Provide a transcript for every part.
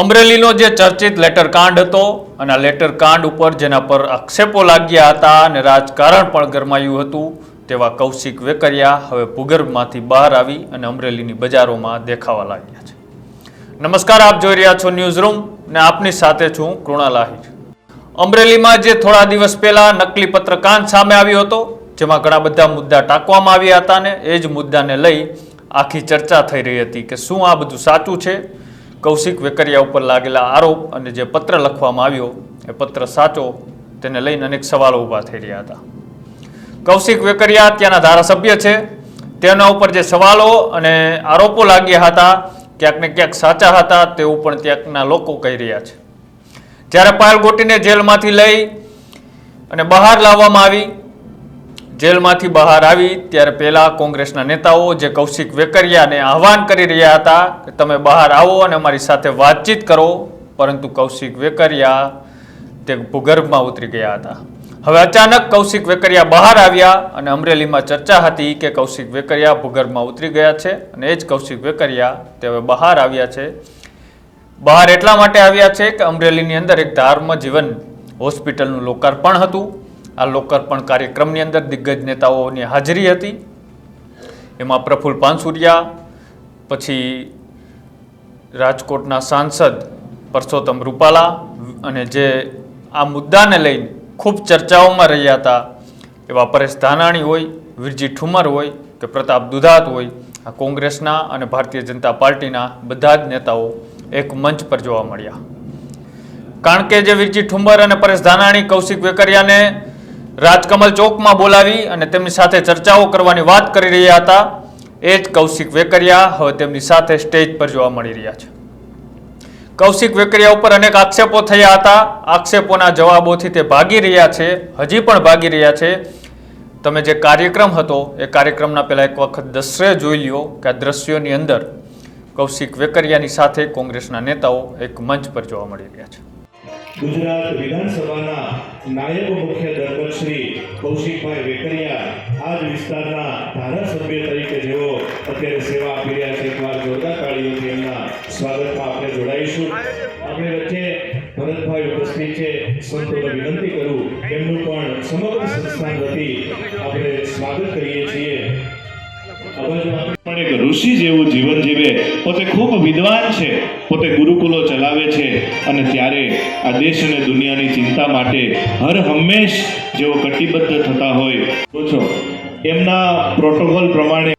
અમરેલીનો જે ચર્ચિત લેટર કાંડ હતો અને આ લેટર કાંડ ઉપર જેના પર આક્ષેપો લાગ્યા હતા અને રાજકારણ પણ ગરમાયું હતું, તેવા કૌશિક વેકરિયા હવે ભૂગર્ભમાંથી બહાર આવી અને અમરેલીની બજારોમાં દેખાવા લાગ્યા છે. નમસ્કાર, આપ જોઈ રહ્યા છો ન્યૂઝ રૂમ ને આપની સાથે છું કૃણાલ આહિર અમરેલીમાં જે થોડા દિવસ પહેલા નકલી પત્રકાંડ સામે આવ્યો હતો, જેમાં ઘણા બધા મુદ્દા ટાંકવામાં આવ્યા હતા ને એ જ મુદ્દાને લઈ આખી ચર્ચા થઈ રહી હતી કે શું આ બધું સાચું છે? કૌશિક વેકરિયા ઉપર લાગેલા આરોપ અને જે પત્ર લખવામાં આવ્યો, એ પત્ર સાચો, તેને લઈને અનેક સવાલો ઊભા થઈ રહ્યા હતા. કૌશિક વેકરિયા ત્યાંના ધારાસભ્ય છે. તેના ઉપર જે સવાલો અને આરોપો લાગ્યા હતા, ક્યાંક ને ક્યાંક સાચા હતા, તેવું પણ ત્યાંના લોકો કહી રહ્યા છે. જ્યારે પાયલ ગોટીને જેલમાંથી લઈ અને બહાર લાવવામાં આવી જેલમાંથી બહાર આવી ત્યારે પહેલા કોંગ્રેસના નેતાઓ જે કૌશિક વેકરિયાને આહવાન કરી રહ્યા હતા કે તમે બહાર આવો અને અમારી સાથે વાતચીત કરો, પરંતુ કૌશિક વેકરિયા તે ભૂગર્ભમાં ઉતરી ગયા હતા. હવે અચાનક કૌશિક વેકરિયા બહાર આવ્યા અને અમરેલીમાં ચર્ચા હતી કે કૌશિક વેકરિયા ભૂગર્ભમાં ઉતરી ગયા છે અને એ જ કૌશિક વેકરિયા તે હવે બહાર આવ્યા છે. બહાર એટલા માટે આવ્યા છે કે અમરેલીની અંદર એક ધર્મ જીવન હોસ્પિટલનું લોકાર્પણ હતું. આ લોકાર્પણ કાર્યક્રમની અંદર દિગ્ગજ નેતાઓની હાજરી હતી. એમાં પ્રફુલ્લ પાનસુરિયા, પછી રાજકોટના સાંસદ પરસોત્તમ રૂપાલા અને જે આ મુદ્દાને લઈને ખૂબ ચર્ચાઓમાં રહ્યા હતા, એવા પરેશ ધાનાણી હોય, વિરજી ઠુમર હોય કે પ્રતાપ દુધાત હોય, આ કોંગ્રેસના અને ભારતીય જનતા પાર્ટીના બધા જ નેતાઓ એક મંચ પર જોવા મળ્યા. કારણ કે જે વિરજી ઠુંબર અને પરેશ ધાનાણી, કૌશિક વેકરિયાને રાજકમલ ચોકમાં બોલાવી અને તેમની સાથે ચર્ચાઓ કરવાની વાત કરી રહ્યા હતા. એ જ કૌશિક વેકરિયા હવે તેમની સાથે સ્ટેજ પર જોવા મળી રહ્યા છે. કૌશિક વેકરિયા ઉપર અનેક આક્ષેપો થયા હતા. આક્ષેપોના જવાબોથી તે ભાગી રહ્યા છે. હજી પણ ભાગી રહ્યા છે. તમે જે કાર્યક્રમ હતો, એ કાર્યક્રમના પહેલાં એક વખત દશ્ય જોઈ લ્યો કે આ દ્રશ્યોની અંદર કૌશિક વેકરિયાની સાથે કોંગ્રેસના નેતાઓ એક મંચ પર જોવા મળી રહ્યા છે. ગુજરાત વિધાનસભાના નાયબ મુખ્ય દર્પણ શ્રી કૌશિકભાઈ વેકરિયા આ વિસ્તારના ધારાસભ્ય તરીકે જેઓ અત્યારે સેવા આપી રહ્યા છે, એકવાર જોરદાર તાળીઓથી એમના સ્વાગતમાં આપણે જોડાઈશું. આપણે વચ્ચે ભરતભાઈ ઉપસ્થિત છે, સંતોને વિનંતી કરું, એમનું પણ સમગ્ર સંસ્થાન વતી આપણે સ્વાગત કરીએ છીએ. ઋષિ જેવું જીવન જીવે, પોતે ખૂબ વિદ્વાન છે, પોતે ગુરુકુલો ચલાવે છે અને ત્યારે આ દેશ અને દુનિયાની ચિંતા માટે હર હંમેશ જેઓ કટિબદ્ધ થતા હોય છો. એમના પ્રોટોકોલ પ્રમાણે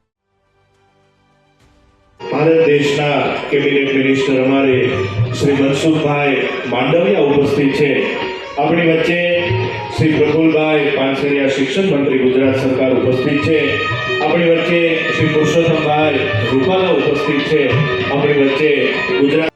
ભારત દેશના કેબિનેટ મિનિસ્ટર અમારે શ્રી મનસુખભાઈ માંડવિયા ઉપસ્થિત છે. આપણી વચ્ચે શ્રી પાનસરિયા શિક્ષણ મંત્રી ગુજરાત સરકાર ઉપસ્થિત છે. આપણી વચ્ચે શ્રી પુરુષોત્તમભાઈ રૂપાલા ઉપસ્થિત છે. આપણી વચ્ચે ગુજરાત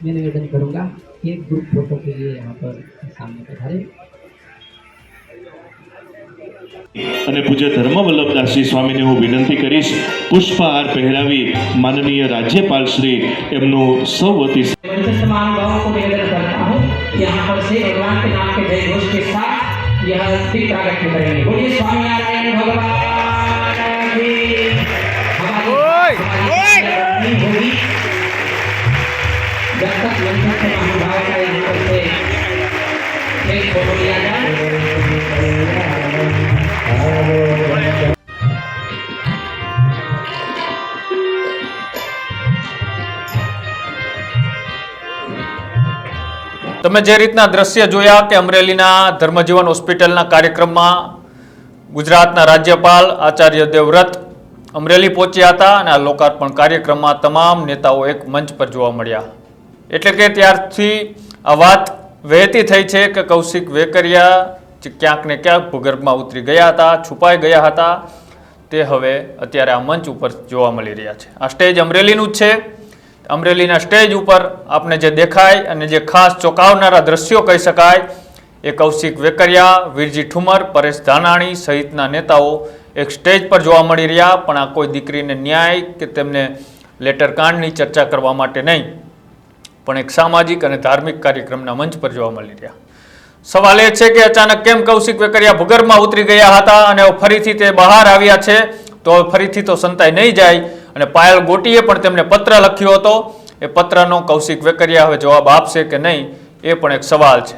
मैं निवेदन करूंगा एक ग्रुप फोटो के लिए यहाँ पर सामने पधारे અને પૂજ્ય ધર્મવલ્લભદાસજી સ્વામીને હું વિનંતી કરીશ પુષ્પહાર પહેરાવી માનનીય રાજ્યપાલ શ્રી એમનું સૌ વતી वरिष्ठ महानुभावों को निवेदन करता हूँ कि यहाँ पर से भगवान के नाम के जय घोष के साथ यह दीप प्रागट्य करेंगे बोलिए स्वामी नारायण भगवान તમે જે રીતના દ્રશ્ય જોયા કે અમરેલીના ધર્મજીવન હોસ્પિટલના કાર્યક્રમમાં ગુજરાતના રાજ્યપાલ આચાર્ય દેવવ્રત અમરેલી પહોંચ્યા હતા અને આ લોકાર્પણ કાર્યક્રમમાં તમામ નેતાઓ એક મંચ પર જોવા મળ્યા. એટલે કે ત્યારથી વાત વહેતી થઈ છે કે કૌશિક વેકરિયા જે ક્યાંક ને ક્યાંક ભૂગર્ભમાં ઉતરી ગયા હતા, છુપાઈ ગયા હતા, તે હવે અત્યારે આ મંચ ઉપર જોવા મળી રહ્યા છે. આ સ્ટેજ અમરેલીનું જ છે. અમરેલીના સ્ટેજ ઉપર આપને જે દેખાય અને જે ખાસ ચોંકાવનારા દ્રશ્યો કહી શકાય, એ કૌશિક વેકરિયા, વીરજી ઠુમર, પરેશ ધાનાણી સહિતના નેતાઓ એક સ્ટેજ પર જોવા મળી રહ્યા, પણ આ કોઈ દીકરીને ન્યાય કે તેમને લેટર કાંડની ચર્ચા કરવા માટે નહીં. પણ એક સામાજિક અને ધાર્મિક કાર્યક્રમના મંચ પર જોવા મળી રહ્યા. સવાલ એ છે કે અચાનક કેમ કૌશિક વેકરિયા ભૂગર્ભમાં ઉતરી ગયા હતા અને ફરીથી તે બહાર આવ્યા છે? તો ફરીથી તો સંતાઈ નહીં જાય. અને પાયલ ગોટીએ પણ તેમને પત્ર લખ્યો હતો. એ પત્રનો કૌશિક વેકરિયા હવે જવાબ આપશે કે નહીં, એ પણ એક સવાલ છે.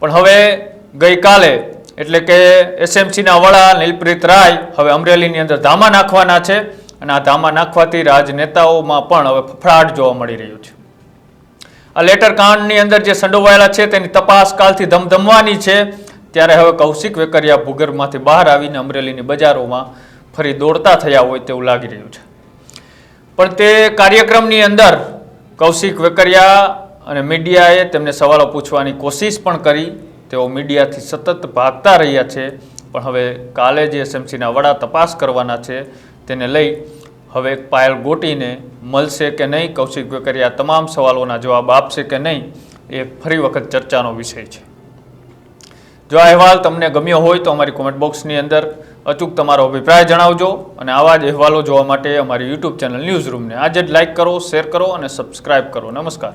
પણ હવે ગઈકાલે, એટલે કે એસએમસીના વડા નીલપ્રીત રાય હવે અમરેલીની અંદર ધામા નાખવાના છે. અને આ ધામા નાખવાથી રાજનેતાઓમાં પણ હવે ફફડાટ જોવા મળી રહ્યું છે. આ લેટર કાંડની અંદર જે સંડોવાયેલા છે તેની તપાસ કાલથી ધમધમવાની છે. ત્યારે હવે કૌશિક વેકરિયા ભૂગર્ભમાંથી બહાર આવીને અમરેલીની બજારોમાં ફરી દોડતા થયા હોય તેવું લાગી રહ્યું છે. પણ તે કાર્યક્રમની અંદર કૌશિક વેકરિયા અને મીડિયાએ તેમને સવાલો પૂછવાની કોશિશ પણ કરી. તેઓ મીડિયાથી સતત ભાગતા રહ્યા છે. પણ હવે કાલે જે એસએમસીના વડા તપાસ કરવાના છે તેને લઈ હવે પાયલ ગોટીને મળશે કે નહીં? કૌશિક વેકરિયા તમામ સવાલોના જવાબ આપશે કે નહીં? એ ફરી વખત ચર્ચાનો વિષય છે. જો આ અહેવાલ તમને ગમ્યો હોય તો અમારી કોમેન્ટ બોક્સની અંદર અચૂક તમારો અભિપ્રાય જણાવજો અને આવા જ અહેવાલો જોવા માટે અમારી યુટ્યુબ ચેનલ ન્યૂઝ રૂમને આજે જ લાઇક કરો શેર કરો અને સબસ્ક્રાઇબ કરો. નમસ્કાર.